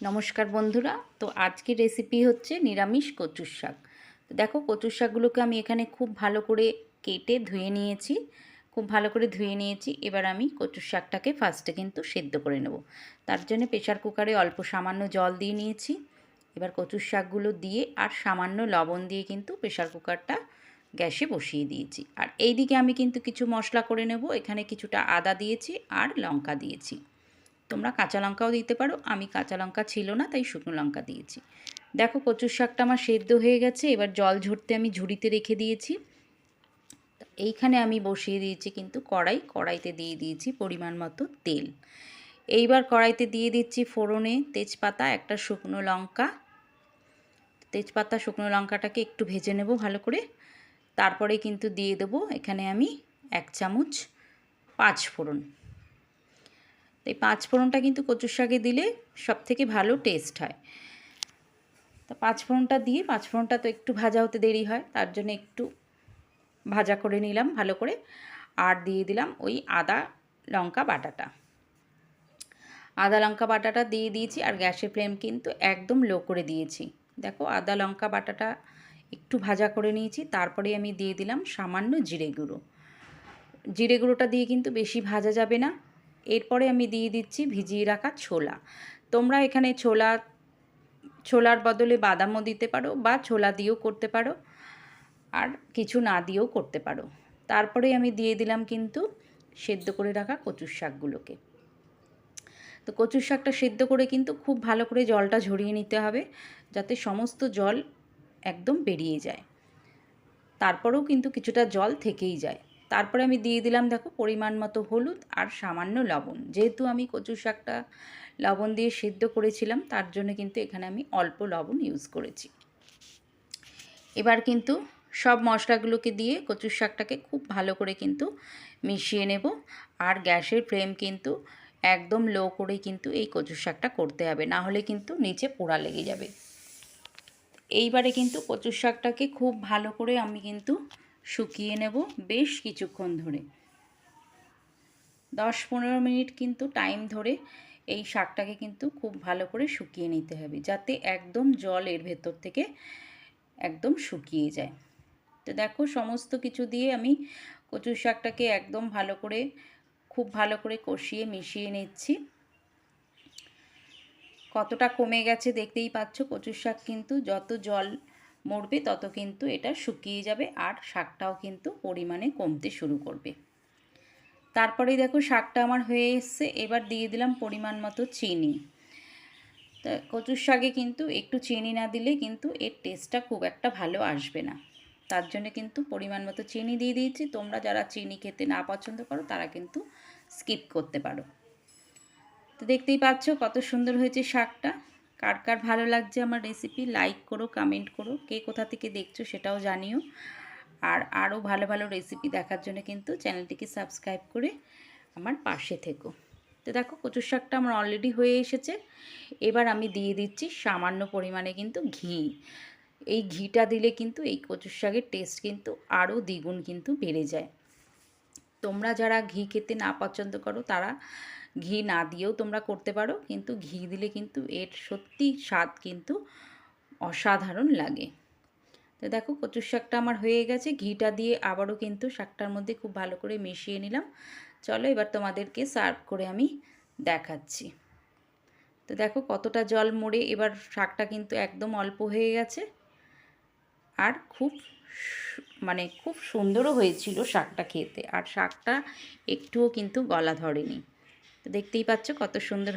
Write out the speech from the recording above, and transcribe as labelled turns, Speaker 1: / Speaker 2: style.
Speaker 1: নমস্কার বন্ধুরা, তো আজকের রেসিপি হচ্ছে নিরামিষ কচুর শাক। তো দেখো, কচুর শাকগুলোকে আমি এখানে খুব ভালো করে কেটে ধুয়ে নিয়েছি, খুব ভালো করে ধুয়ে নিয়েছি। এবার আমি কচুর শাকটাকে ফার্স্টে কিন্তু সেদ্ধ করে নেব। তার জন্য প্রেশার কুকারে অল্প সামান্য জল দিয়ে নিয়েছি। এবার কচুর শাকগুলো দিয়ে আর সামান্য লবণ দিয়ে কিন্তু প্রেশার কুকারটা গ্যাসে বসিয়ে দিয়েছি। আর এই দিকে আমি কিন্তু কিছু মশলা করে নেব। এখানে কিছুটা আদা দিয়েছি আর লঙ্কা দিয়েছি। তোমরা কাঁচা লঙ্কাও দিতে পারো। আমি কাঁচা লঙ্কা ছিল না, তাই শুকনো লঙ্কা দিয়েছি। দেখো কচুর শাকটা আমার সেদ্ধ হয়ে গেছে, এবার জল ঝরতে আমি ঝুড়িতে রেখে দিয়েছি। এইখানে আমি বসিয়ে দিয়েছি কিন্তু কড়াই, কড়াইতে দিয়ে দিয়েছি পরিমাণ মতো তেল। এইবার কড়াইতে দিয়ে দিচ্ছি ফোড়নে তেজপাতা, একটা শুকনো লঙ্কা। তেজপাতা, শুকনো লঙ্কাটাকে একটু ভেজে নেব ভালো করে। তারপরে কিন্তু দিয়ে দেবো এখানে আমি এক চামচ পাঁচ ফোড়ন। এই পাঁচ ফোড়নটা কিন্তু কচুর শাকে দিলে সব থেকে ভালো টেস্ট হয়। তা পাঁচ ফোড়নটা দিয়ে, পাঁচ ফোড়নটা তো একটু ভাজা হতে দেরি হয়, তার জন্য একটু ভাজা করে নিলাম ভালো করে। আর দিয়ে দিলাম ওই আদা লঙ্কা বাটাটা। আদা লঙ্কা বাটাটা দিয়ে দিয়েছি আর গ্যাসের ফ্লেম কিন্তু একদম লো করে দিয়েছি। দেখো আদা লঙ্কা বাটাটা একটু ভাজা করে নিয়েছি, তারপরে আমি দিয়ে দিলাম সামান্য জিরে গুঁড়ো। জিরে গুঁড়োটা দিয়ে কিন্তু বেশি ভাজা যাবে না। এরপরে আমি দিয়ে দিচ্ছি ভিজিয়ে রাখা ছোলা। তোমরা এখানে ছোলা, ছোলার বদলে বাদামও দিতে পারো বা ছোলা দিয়েও করতে পারো আর কিছু না দিয়েও করতে পারো। তারপরে আমি দিয়ে দিলাম কিন্তু সেদ্ধ করে রাখা কচুর শাকগুলোকে। তো কচুর শাকটা সেদ্ধ করে কিন্তু খুব ভালো করে জলটা ঝরিয়ে নিতে হবে যাতে সমস্ত জল একদম বেরিয়ে যায়। তারপরেও কিন্তু কিছুটা জল থেকেই যায়। তারপরে আমি দিয়ে দিলাম, দেখো, পরিমাণ মতো হলুদ আর সামান্য লবণ। যেহেতু আমি কচু শাকটা লবণ দিয়ে সিদ্ধ করেছিলাম, তার জন্য কিন্তু এখানে আমি অল্প লবণ ইউজ করেছি। এবার কিন্তু সব মশলাগুলোকে দিয়ে কচুর শাকটাকে খুব ভালো করে কিন্তু মিশিয়ে নেব। আর গ্যাসের ফ্লেম কিন্তু একদম লো করে কিন্তু এই কচুর শাকটা করতে হবে, না হলে কিন্তু নিচে পোড়া লেগে যাবে। এইবারে কিন্তু কচুর শাকটাকে খুব ভালো করে আমি কিন্তু শুকিয়ে নেব বেশ কিছুক্ষণ ধরে। দশ পনেরো মিনিট কিন্তু টাইম ধরে এই শাকটাকে কিন্তু খুব ভালো করে শুকিয়ে নিতে হবে, যাতে একদম জল এর ভেতর থেকে একদম শুকিয়ে যায়। তো দেখো, সমস্ত কিছু দিয়ে আমি কচু শাকটাকে একদম ভালো করে, খুব ভালো করে কষিয়ে মিশিয়ে নিচ্ছি। কতটা কমে গেছে দেখতেই পাচ্ছ, কচুর শাক কিন্তু যত জল মরবে, তত কিন্তু এটা শুকিয়ে যাবে আর শাকটাও কিন্তু পরিমাণে কমতে শুরু করবে। তারপরে দেখো শাকটা আমার হয়ে এসছে, এবার দিয়ে দিলাম পরিমাণ মতো চিনি। কচুর শাকে কিন্তু একটু চিনি না দিলে কিন্তু এর টেস্টটা খুব একটা ভালো আসবে না। তার জন্য কিন্তু পরিমাণ মতো চিনি দিয়ে দিয়েছি। তোমরা যারা চিনি খেতে না পছন্দ করো, তারা কিন্তু স্কিপ করতে পারো। তো দেখতেই পাচ্ছ কত সুন্দর হয়েছে শাকটা। কার কার ভালো লাগছে আমার রেসিপি লাইক করো কমেন্ট করো, কে কোথা থেকে দেখছ সেটাও জানিও। আর আরও ভালো ভালো রেসিপি দেখার জন্য কিন্তু চ্যানেলটিকে সাবস্ক্রাইব করে আমার পাশে থেকো। তো দেখো, কচুর শাকটা আমার অলরেডি হয়ে এসেছে। এবার আমি দিয়ে দিচ্ছি সামান্য পরিমাণে কিন্তু ঘি। এই ঘিটা দিলে কিন্তু এই কচুর শাকের টেস্ট কিন্তু আরও দ্বিগুণ কিন্তু বেড়ে যায়। তোমরা যারা ঘি খেতে না পছন্দ করো, তারা ঘি না দিয়েও তোমরা করতে পারো, কিন্তু ঘি দিলে কিন্তু এর সত্যি স্বাদ কিন্তু অসাধারণ লাগে। তো দেখো, কচুর শাকটা আমার হয়ে গেছে, ঘিটা দিয়ে আবারও কিন্তু শাকটার মধ্যে খুব ভালো করে মিশিয়ে নিলাম। চলো এবার তোমাদেরকে সার্ভ করে আমি দেখাচ্ছি। তো দেখো, কতটা জল মরে এবার শাকটা কিন্তু একদম অল্প হয়ে গেছে। আর খুব মানে খুব সুন্দরও হয়েছিল শাকটা খেতে। আর শাকটা একটুও কিন্তু গলা ধরেনি। তো দেখতেই পাচ্ছ কত সুন্দর